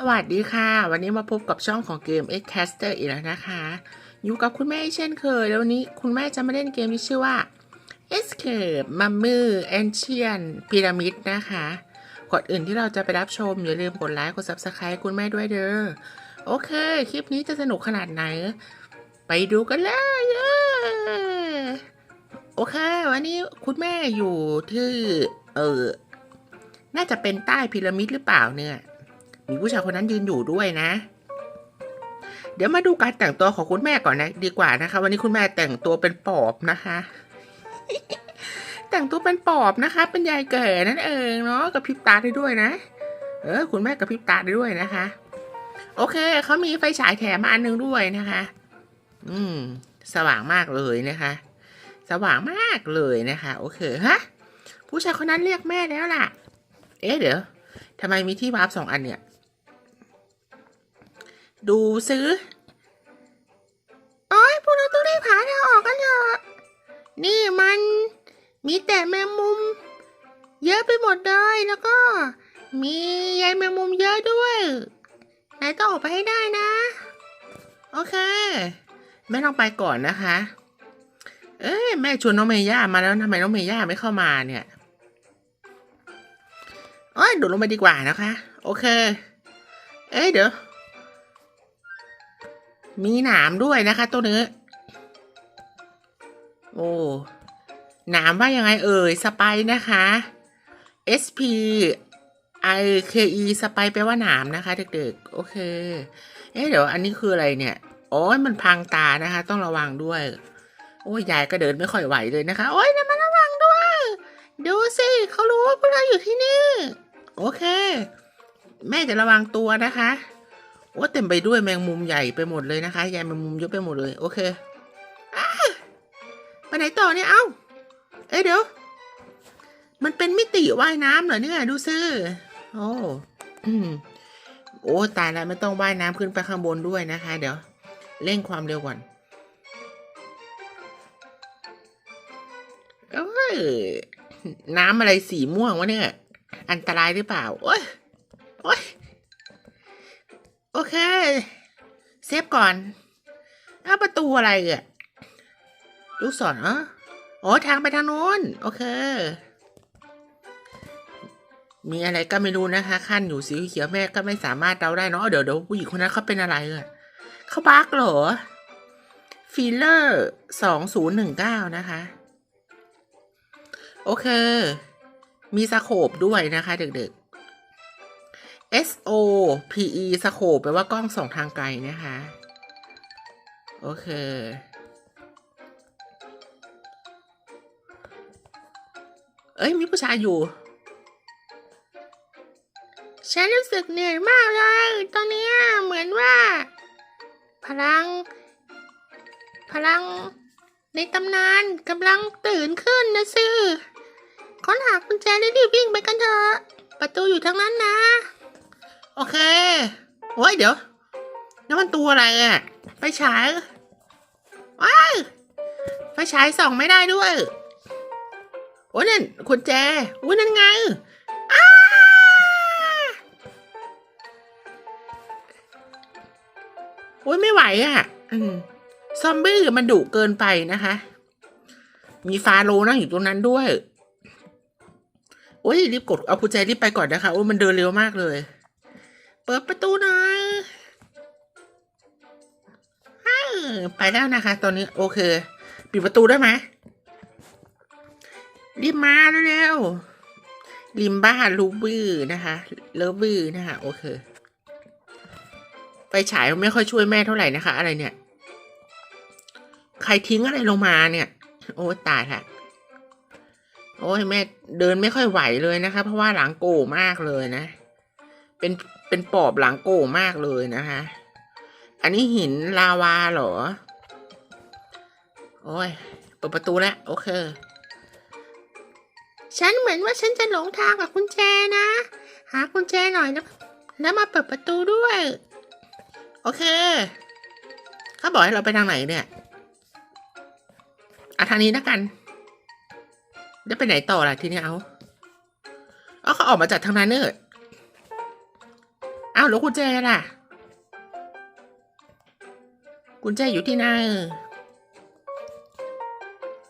สวัสดีค่ะ วันนี้มาพบกับช่องของเกม X Caster อีกแล้วนะคะ อยู่กับคุณแม่เช่นเคย แล้ววันนี้คุณแม่จะมาเล่นเกมที่ชื่อว่า Escape m u m m y Ancient Pyramid นะคะก่อนอื่นที่เราจะไปรับชม อย่าลืมกดไลค์กด Subscribe คุณแม่ด้วยเด้อโอเค คลิปนี้จะสนุกขนาดไหน ไปดูกันเลยโอเค วันนี้คุณแม่อยู่ที่เออน่าจะเป็นใต้พีระมิดหรือเปล่าเนี่ย มีผู้ชายคนนั้นยืนอยู่ด้วยนะ เดี๋ยวมาดูการแต่งตัวของคุณแม่ก่อนนะ ดีกว่านะคะ วันนี้คุณแม่แต่งตัวเป็นปอบนะคะ แต่งตัวเป็นปอบนะคะ เป็นยายแก่นั่นเองเนาะกับพิบตาได้ด้วยนะ เออ คุณแม่กับพิบตาได้ด้วยนะคะ โอเคเขามีไฟฉายแถมมาอันหนึงด้วยนะคะ อืม สว่างมากเลยนะคะ สว่างมากเลยนะคะ โอเคฮะผู้ชายคนนั้นเรียกแม่แล้วล่ะ เอ๊ะเดี๋ยวทำไมมีที่วาร์ปสองอันเนี่ย ดูซื้อโอ้ยพวกเราต้องรีบหาทางออกกันเถอะนี่มันมีแต่แมงมุม เยอะไปหมดเลยแล้วก็ มีใยแมงมุมเยอะด้วยนายต้องออกไปให้ได้นะ โอเค แม่ต้องไปก่อนนะคะ เอ้ยแม่ชวนน้องเมย่ามาแล้วทำไมน้องเมย่าไม่เข้ามาเนี่ยโอ้ยโดดลงไปดีกว่านะคะ โอเค เอ้ยเดี๋ยว มีหนามด้วยนะคะ ตัวนี้โอ้หนามว่ายังไงเอ่ยสไปนะคะ SP I K E สไปแปลว่าหนามนะคะ เด็กๆ โอเค เอ๊ะเดี๋ยวอันนี้คืออะไรเนี่ยโอ้ยมันพังตานะคะ ต้องระวังด้วย โอ้ยยายก็เดินไม่ค่อยไหวเลยนะคะ โอ้ยนะมาระวังด้วย ดูสิเขารู้ว่าพวกเราอยู่ที่นี่ โอเค แม่จะระวังตัวนะคะ ว่าเต็มไปด้วยแมงมุมใหญ่ไปหมดเลยนะคะใหญ่แมงมุมเยอะไปหมดเลยโอเคอไปไหนต่อเนี่ยเอ้า เอ้ยเดี๋ยว มันเป็นมิติว่ายน้ำเหรอเนี่ยดูซิโอ้อืมโอ้ตายแล้วไม่ต้องว่ายน้ำขึ้นไปข้างบนด้วยนะคะ เดี๋ยวเร่งความเร็วก่อนน้ำอะไรสีม่วงวะเนี่ย อันตรายหรือเปล่า โอ้ยโอ้ย โอเค เซฟก่อนอ้าประตูอะไรอะลูกศรอ๋ออ๋อทางไปทางโน้น โอเค มีอะไรก็ไม่รู้นะคะ ขั้นอยู่สีเขียวแม่ก็ไม่สามารถเดาได้เนาะเดี๋ยวเดี๋ยวผู้หญิงคนนั้นเขาเป็นอะไรอะเขาบักเหรอฟิลเลอร์สองศูนย์หนึ่งเก้านะคะ โอเค มีสโคปด้วยนะคะเด็ก S O P E สโคปแปลว่ากล้องส่องทางไกลนะคะ โอเค เอ้ย มีผู้ชายอยู่ ฉันรู้สึกเหนื่อยมากเลย ตอนนี้เหมือนว่า พลัง พลังในตำนานกำลังตื่นขึ้นนะสิค้นหากุญแจได้รีบวิ่งไปกันเถอะ ประตูอยู่ทางนั้นนะ โอเค โอ้ยเดี๋ยวนั่มันตัวอะไรอะไฟฉายว้ายไฟฉายส่องไม่ได้ด้วย โอ้ยนั่นกุญแจอุ้ยนั่นไงอ้าโอ้ยไม่ไหวอะอืมซอมบี้มันดุเกินไปนะคะ มีฟาโลนั่งอยู่ตรงนั้นด้วย โอ้ยรีบกดเอากุญแจรีบไปก่อนนะคะ โอ้ยมันเดินเร็วมากเลย เปิดประตูหน่อยอไปแล้วนะคะ ตอนนี้โอเค ปิดประตูได้ไหมรีบมาเร็วๆริมบ้านลูบี้นะคะเลิบี้นะคะ โอเค ไปฉายไม่ค่อยช่วยแม่เท่าไหร่นะคะ อะไรเนี่ย ใครทิ้งอะไรลงมาเนี่ย โอ้ตายละโอ้ยแม่เดินไม่ค่อยไหวเลยนะคะ เพราะว่าหลังโก่มากเลยนะ เป็น เป็นปอบหลังโก่มากเลยนะคะ อันนี้หินลาวาเหรอ โอ้ย เปิดประตูแล้ว โอเค ฉันเหมือนว่าฉันจะหลงทางกับกุญแจนะ หากุญแจหน่อยนะแล้วมาเปิดประตูด้วย โอเค เขาบอกให้เราไปทางไหนเนี่ยเอาทางนี้แล้วกันจะไปไหนต่อล่ะทีนี้เอาเอาเขาออกมาจากทางนั้นเนอะ อ้าวแล้วกุญแจล่ะ กุญแจอยู่ที่ไหน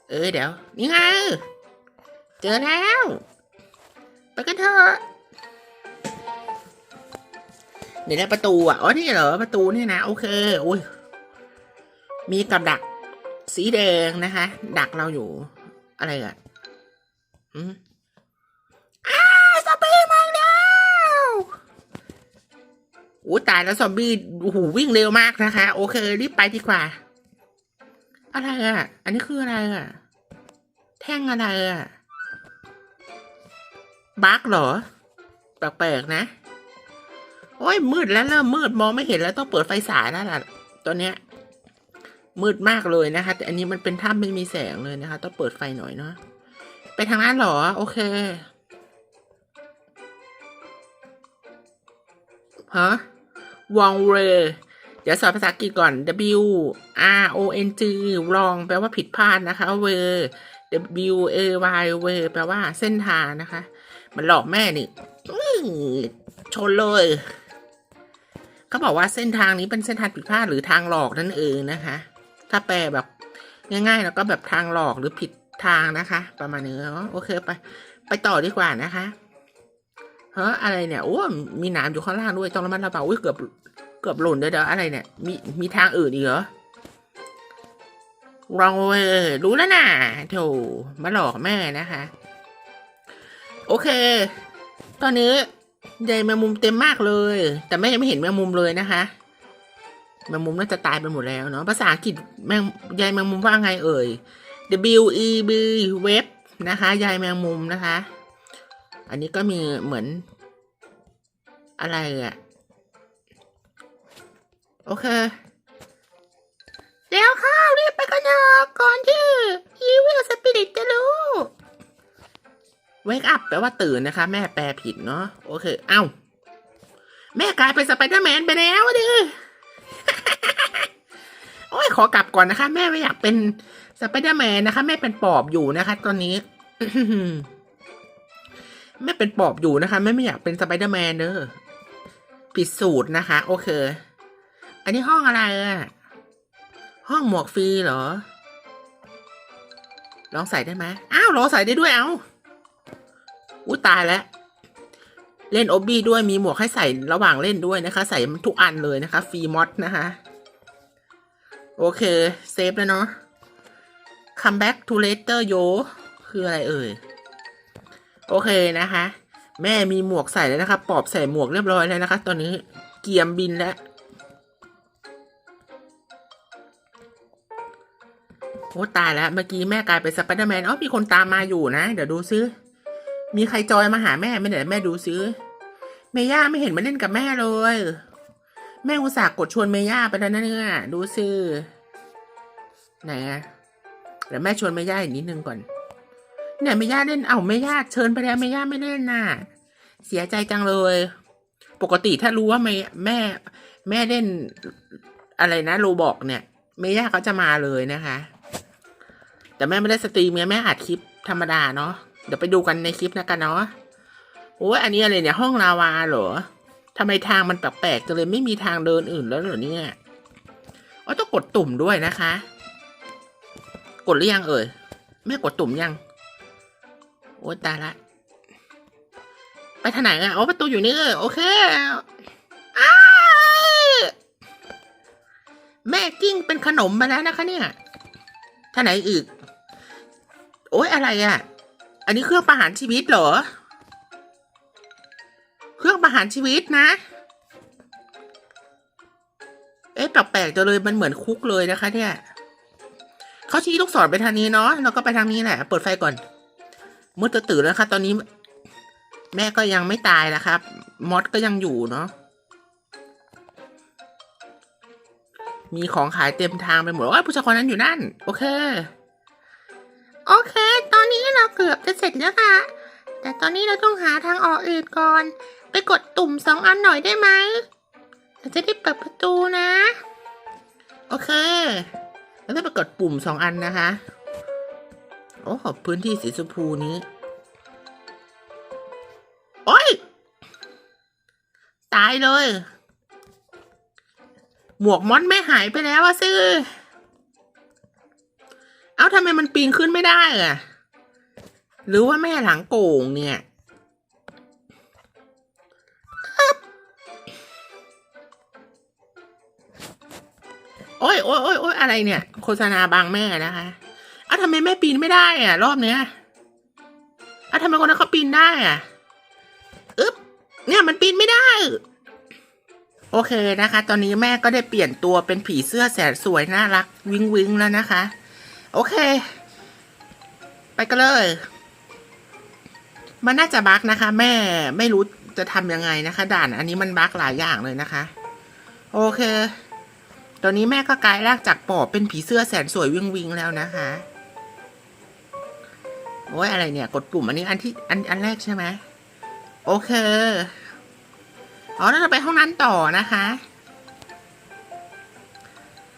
เออเดี๋ยว นี่ไง เจอแล้ว ไปกันเถอะเดี๋ยวนะประตูอะ อ๋อ นี่เหรอ ประตูนี่นะ โอเคโอ้ย มีกับดักสีแดงนะคะ ดักเราอยู่ อะไรอะ อืม อ้ตายแล้วซอมบี้โอ้โหวิ่งเร็วมากนะคะ โอเค รีบไปดีกว่า อะไรอะ อันนี้คืออะไรอะ แท่งอะไรอะบั๊กเหรอ แปลกๆนะ โอ้ยมืดแล้วเริ่มมืดมองไม่เห็นแล้วต้องเปิดไฟฉายแล้วล่ะตอนเนี้ย มืดมากเลยนะคะ แต่อันนี้มันเป็นถ้ำไม่มีแสงเลยนะคะ ต้องเปิดไฟหน่อยเนาะไปทางนั้นเหรอ โอเคฮะ วองเรเดี๋ยวสอนภาษาอังกฤษก่อน W R O N G วองแปลว่าผิดพลาดนะคะเว W A Y เวแปลว่าเส้นทางนะคะ มันหลอกแม่นี่ชนเลยเขาบอกว่าเส้นทางนี้เป็นเส้นทางผิดพลาดหรือทางหลอกนั่นเองนะคะ ถ้าแปลแบบง่ายๆ แล้วก็แบบทางหลอกหรือผิดทางนะคะ ประมาณนี้โอเคไป ไปต่อดีกว่านะคะ เฮ้ออะไรเนี่ย โอ้ มีหนามอยู่ข้างล่างด้วย ต้องระมัดระวังอุ้ยเกือบ เกือบหล่นเดี๋ยวๆอะไรเนี่ย มี มีทางอื่นอีกเหรอรองเวรู้แล้วนะโถมาหลอกแม่นะคะ โอเค ตอนนี้ใยแมงมุมเต็มมากเลย แต่แม่ยังไม่เห็นแมงมุมเลยนะคะ แมงมุมน่าจะตายไปหมดแล้วเนาะ ภาษาอังกฤษแมงใยแมงมุมว่าไงเอ่ย W E B เว็บนะคะ ใยแมงมุมนะคะ อันนี้ก็มีเหมือนอะไรอะโอเค เดี๋ยวข้าวรีบไปกันเถอะก่อนที่อีวิลสปิริตจะรู้เวกอัพแปลว่าตื่นนะคะ แม่แปลผิดเนาะโอเค เอ้า แม่กลายเป็นสไปเดอร์แมนไปแล้วดิโอ้ยขอกลับก่อนนะคะ แม่ไม่อยากเป็นสไปเดอร์แมนนะคะ แม่เป็นปอบอยู่นะคะ ตอนนี้ แม่เป็นปอบอยู่นะคะ แม่ไม่อยากเป็นสไปเดอร์แมนเด้อผิดสูตรนะคะ โอเค อันนี้ห้องอะไรอะห้องหมวกฟรีเหรอ ลองใส่ได้ไหมอ้าวลองใส่ได้ด้วยเอาอุ้ตายแล้ว เล่นอบบี้ด้วยมีหมวกให้ใส่ระหว่างเล่นด้วยนะคะ ใส่ทุกอันเลยนะคะฟรีมอดนะคะ โอเค เซฟแล้วเนาะ come back to later yo คืออะไรเอ่ย โอเคนะคะ แม่มีหมวกใส่แล้วนะคะ ปอบใส่หมวกเรียบร้อยแล้วนะคะ ตอนนี้เกียมบินแล้วโอ้ตายแล้ว เมื่อกี้แม่กลายเป็นสไปเดอร์แมนอ๋อมีคนตามมาอยู่นะ เดี๋ยวดูซิมีใครจอยมาหาแม่ไหม่เดี๋ยวแม่ดูซิเมย่าไม่เห็นมาเล่นกับแม่เลย แม่อุตส่าห์กดชวนเมย่าไปแล้วนะเนี่ยดูซิไหนอะเดี๋ยวแม่ชวนเมย่าอีกนิดนึงก่อน เนี่ยเมย่าเล่น เอ้าเมย่าเชิญไปแล้วเมย่าไม่เล่นน่ะ เสียใจจังเลย ปกติถ้ารู้ว่าแม่แม่ แม่เล่นอะไรนะโรบอกเนี่ยเมย่าเขาจะมาเลยนะคะ แต่แม่ไม่ได้สตรีมไงแม่อัดคลิปธรรมดาเนาะเดี๋ยวไปดูกันในคลิปนะกันเนาะโอ้ยอันนี้อะไรเนี่ยห้องลาวาเหรอทำไมทางมันแปลกๆจังเลยไม่มีทางเดินอื่นแล้วเหรอเนี่ยอ๋อต้องกดตุ่มด้วยนะคะ กดหรือยังเอ่ยแม่กดตุ่มยัง โอ้ยตายละ ไปทางไหนอะโอ้ประตูอยู่นี่เออโอเคอแม่กิ้งเป็นขนมมาแล้วนะคะเนี่ยท่างไหนอีก โอ้ยอะไรอะ อันนี้เครื่องประหารชีวิตเหรอ เครื่องประหารชีวิตนะ เอ๊ะแปลกๆจังเลยมันเหมือนคุกเลยนะคะเนี่ยเขาชี้ลูกศรไปทางนี้เนาะเราก็ไปทางนี้แหละ เปิดไฟก่อน มืดตื่นแล้วค่ะตอนนี้ แม่ก็ยังไม่ตายนะครับ มอสก็ยังอยู่เนาะมีของขายเต็มทางไปหมดว่าผู้ชายคนนั้นอยู่นั่น โอเค โอเค ตอนนี้เราเกือบจะเสร็จแล้วค่ะ แต่ตอนนี้เราต้องหาทางออกอื่นก่อน ไปกดตุ่มสองอันหน่อยได้ไหมเราจะได้เปิดประตูนะ โอเคแล้วก็ไปกดปุ่มสองอันนะคะ อ้พื้นที่สีชมพูนี้ โอ้ย ตายเลย หมวกมอสไม่หายไปแล้วอะซื้อ เอ้าทำไมมันปีนขึ้นไม่ได้อะหรือว่าแม่หลังโก่งเนี่ยโอ้ยโอ้ยโอ้ยอะไรเนี่ย โฆษณาบางแม่นะคะ อ้าทำไมแม่ปีนไม่ได้อะรอบเนี้ยอ้าทำไมคนนั้นเขาปีนได้อะอึ๊บเนี่ยมันปีนไม่ได้ โอเคนะคะ ตอนนี้แม่ก็ได้เปลี่ยนตัวเป็นผีเสื้อแสนสวยน่ารัก วิงวิงแล้วนะคะ โอเค ไปกันเลยมันน่าจะบั๊กนะคะ แม่ไม่รู้จะทำยังไงนะคะ ด่านอันนี้มันบั๊กหลายอย่างเลยนะคะ โอเค ตอนนี้แม่ก็กลายร่างจากปอบเป็นผีเสื้อแสนสวยวิงวิงแล้วนะคะ โอ้ยอะไรเนี่ย กดปุ่มอันนี้อันที่อันอันแรกใช่ไหมโอเค อ๋อแล้วเราไปห้องนั้นต่อนะคะ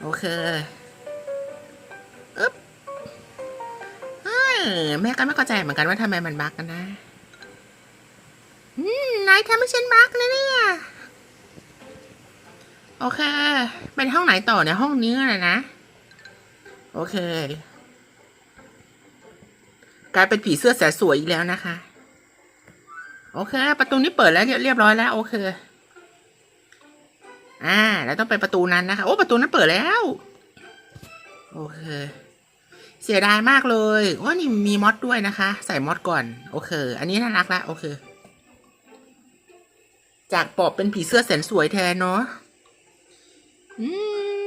โอเคอึ๊บเออแม่ก็ไม่เข้าใจเหมือนกันว่าทำไมมันบักกันนะอืมนายทำให้ฉันบักเลยเนี่ย โอเค เป็นห้องไหนต่อเนี่ยห้องนี้เลยนะ โอเค กลายเป็นผีเสื้อแสนสวยอีกแล้วนะคะ โอเค ประตูนี้เปิดแล้วเรียบร้อยแล้วโอเค อ่า แล้วต้องไปประตูนั้นนะคะ โอ้ ประตูนั้นเปิดแล้ว โอเค เสียดายมากเลยว่านี่มีมอดด้วยนะคะ ใส่มอดก่อน โอเค อันนี้น่ารักละโอเค จากปอบเป็นผีเสื้อแสนสวยแทนเนาะ อืม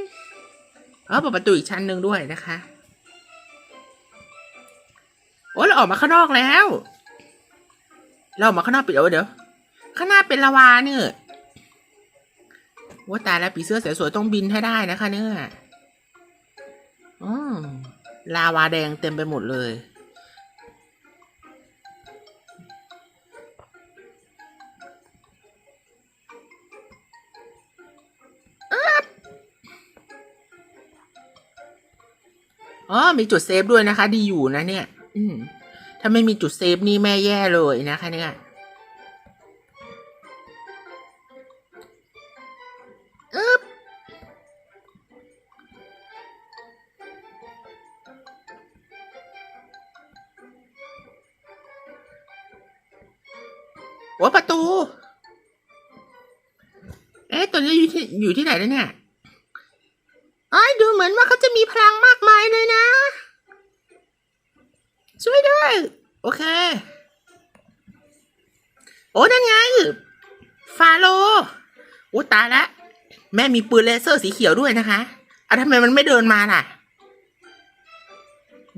เออเปิดประตูอีกชั้นหนึ่งด้วยนะคะ โอ้เราออกมาข้างนอกแล้ว เราออกมาข้างนอกปิดเอาเดี๋ยว ข้างหน้าเป็นลาวาเนี่ยว่าตายแล้วผีเสื้อสวยๆต้องบินให้ได้นะคะเนี่ยอืมลาวาแดงเต็มไปหมดเลย อ๋อ มีจุดเซฟด้วยนะคะ ดีอยู่นะเนี่ย อืมถ้าไม่มีจุดเซฟนี่แม่แย่เลยนะคะเนี่ยอึ๊บโอ้ประตู เอ๊ะตัวนี้อยู่ที่อยู่ที่ไหนแล้วเนี่ยอ้ายดูเหมือนว่าเขาจะมีพลังมากมายเลยนะ ช่วยด้วย โอเค โอ้นั่นไง ฟาโลโอ้ ตายละแม่มีปืนเลเซอร์สีเขียวด้วยนะคะอะทำไมมันไม่เดินมาล่ะ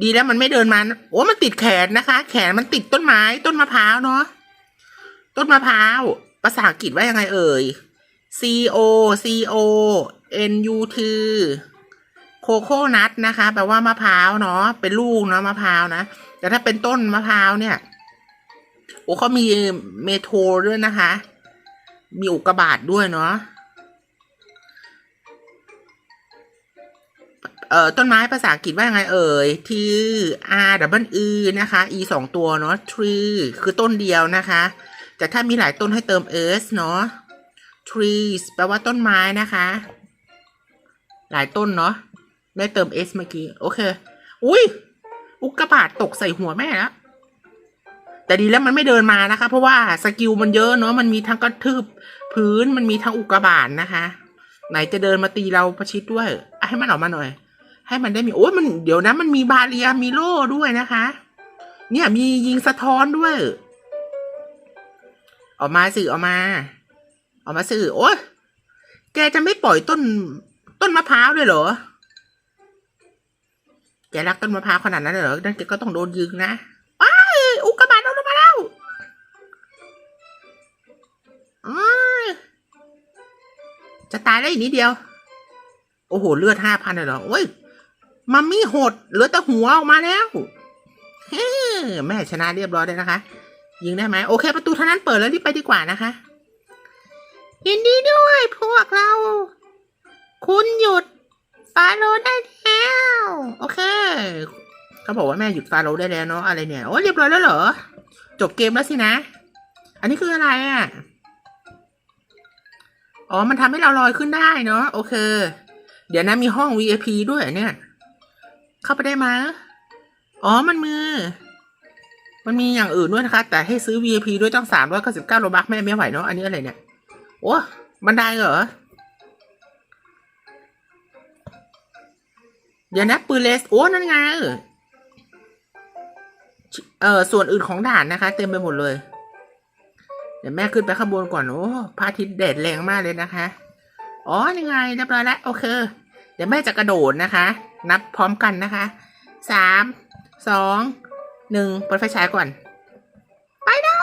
ดีแล้วมันไม่เดินมา โอ้มันติดแขนนะคะ แขนมันติดต้นไม้ ต้นมะพร้าวเนาะ ต้นมะพร้าว ภาษาอังกฤษว่ายังไงเอ่ย C O C O N U T โคโค่นัทนะคะ แปลว่ามะพร้าวเนาะ เป็นลูกเนาะมะพร้าวนะ แต่ถ้าเป็นต้นมะพร้าวเนี่ย โอ้เขามีเมโทรด้วยนะคะ มีอุกกาบาตด้วยเนาะเอ่อต้นไม้ภาษาอังกฤษว่ายังไงเอ่ย T R W E นะคะ E สองตัวเนาะ tree คือต้นเดียวนะคะ แต่ถ้ามีหลายต้นให้เติม s เนาะ trees แปลว่าต้นไม้นะคะ หลายต้นเนาะแม่เติม s เมื่อกี้ โอเค อุ้ยอุกกาบาตตกใส่หัวแม่แล้วแต่ดีแล้วมันไม่เดินมานะคะ เพราะว่าสกิลมันเยอะเนาะมันมีทั้งกระทืบ พื้นมันมีทั้งอุกกาบาตนะคะ ไหนจะเดินมาตีเราประชิดด้วย ให้มันออกมาหน่อย ให้มันได้มีโอ้ยมันเดี๋ยวนะมันมีบาเรียมีโล่ด้วยนะคะ เนี่ยมียิงสะท้อนด้วย ออกมาสิอออกมา ออกมาสิโอ้ยแกจะไม่ปล่อยต้นต้นมะพร้าวเลยเหรอแกรักต้นมะพร้าวขนาดนั้นเลยเหรอนั่นแกก็ต้องโดนยิงนะ จะตายแล้อีกนิดเดียว โอ้โห เลือดห้าพันเลยเหรอ โอ้ย มัมมี่หด เหลือแต่หัวออกมาแล้วเฮ้แม่ชนะเรียบร้อยเลยนะคะ ยิงได้ไหม โอเค ประตูเท่านั้นเปิดแล้วรีบไปดีกว่านะคะ ยินดีด้วยพวกเรา คุณหยุดฟาโรได้แล้ว โอเค เขาบอกว่าแม่หยุดฟาโรได้แล้วเนาะ อะไรเนี่ย โอ้เรียบร้อยแล้วเหรอ จบเกมแล้วสินะ อันนี้คืออะไรอะ อ๋อ มันทำให้เราลอยขึ้นได้เนาะโอเค เดี๋ยวนะมีห้อง VIP ด้วยเนี่ย เข้าไปได้ไหมอ๋อ มันมือ มันมีอย่างอื่นด้วยนะคะ แต่ให้ซื้อ VIP ด้วยต้องสามร้อยเก้าสิบเก้าโลบักแม่ไม่ไหวเนาะอันนี้อะไรเนี่ยโอ้บันไดเหรอเดี๋ยวนะปืนเลสโอ้นั่นไงเออส่วนอื่นของด่านนะคะ เต็มไปหมดเลย ดี๋ยวแม่ขึ้นไปข้างบนก่อน โอ้พระอาทิตย์แดดแรงมากเลยนะคะ อ๋อยังไงเรียบร้อยแล้วโอเค เดี๋ยวแม่จะกระโดดนะคะ นับพร้อมกันนะคะ สาม สอง หนึ่งเปิดไฟฉายก่อน ไปได้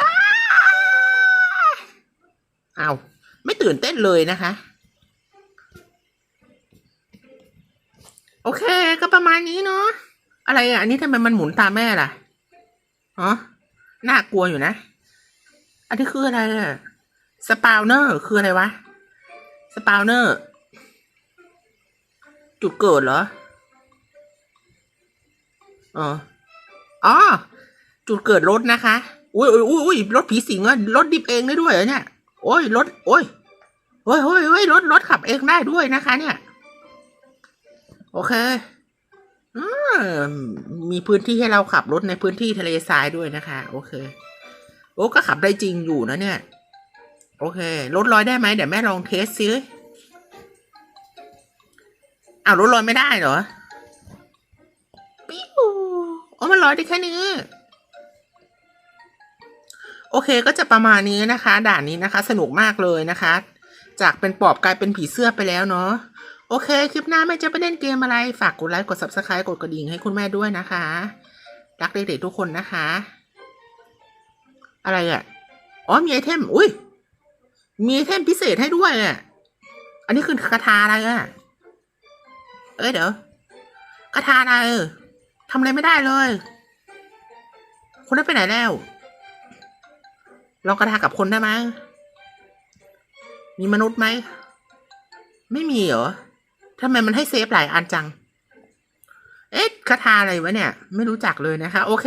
อ้าอ้าไม่ตื่นเต้นเลยนะคะ โอเค ก็ประมาณนี้เนาะ อะไรอะ อันนี้ทำไมมันหมุนตามแม่ล่ะ อ๋อ น่ากลัวอยู่นะ อันนี้คืออะไรอะสปาวเนอร์คืออะไรวะ สปาวเนอร์ จุดเกิดเหรออ๋ออ๋อจุดเกิดรถนะคะอุ้ยอุ้ยอุ้ยรถผีสิงอะรถดิบเองได้ด้วยเหรอเนี่ยโอ้ยรถโอ้ยโอ้ยโอ้ยโอ้ยรถรถขับเองได้ด้วยนะคะ เนี่ย โอเคอืมมีพื้นที่ให้เราขับรถในพื้นที่ทะเลทรายด้วยนะคะ โอเค โอ้ก็ขับได้จริงอยู่นะเนี่ย โอเครถลอยได้ไหมเดี๋ยวแม่ลองเทสซิอ้าวรถลอยไม่ได้เหรอปิ้วอ๋อมันลอยได้แค่นี้โอเคก็จะประมาณนี้นะคะ ด่านนี้นะคะ สนุกมากเลยนะคะ จากเป็นปอบกลายเป็นผีเสื้อไปแล้วเนาะโอเค คลิปหน้าแม่จะไปเล่นเกมอะไร ฝากกดไลค์กด subscribe กดกระดิ่งให้คุณแม่ด้วยนะคะ รักเด็กๆทุกคนนะคะ อะไรอะ่ะ อ๋อมีไอเทม อุ้ย มีไอเทมพิเศษให้ด้วยอะ อันนี้คือคาถาอะไรอะ เอ้ยเดี๋ยวคาถาอะไรทำอะไรไม่ได้เลย คนนั้นไปไหนแล้วลองกระทากับคนได้ไหมมีมนุษย์ไหม ไม่มีเหรอทำไมมันให้เซฟหลายอันจัง เอ๊ะคาถาอะไรวะเนี่ย ไม่รู้จักเลยนะคะ โอเค